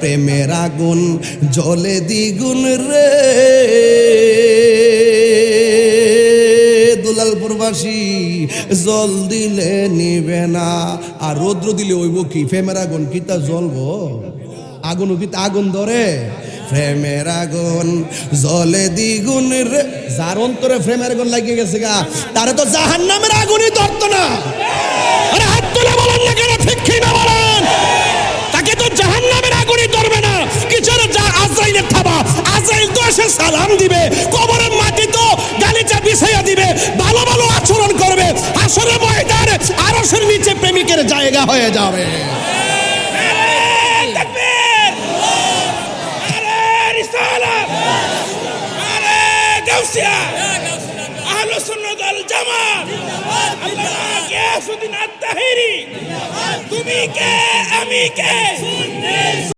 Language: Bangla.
প্রেমের আগুন, জলে দ্বিগুণ রে। দুলালপুরবাসী, জল দিলে নিবে না। আর রৌদ্র দিলে ওইব কি? প্রেমের আগুন কি তা জ্বলবো আগুন কি আগুন ধরে? প্রেমের আগুন, জলে দ্বিগুণ রে। যার অন্তরে প্রেমের আগুন লাগিয়ে গেছে গা, তারে তো জাহান নামের আগুনই ধরতো না। সালাম দিবে কবরের মাটি তো গালিচা বিছাইয়া দিবে, ভালো ভালো আচরণ করবে আসরে ময়দান আরশের নিচে প্রেমিকের জায়গা হয়ে যাবে। তুমি কে, আমি কে?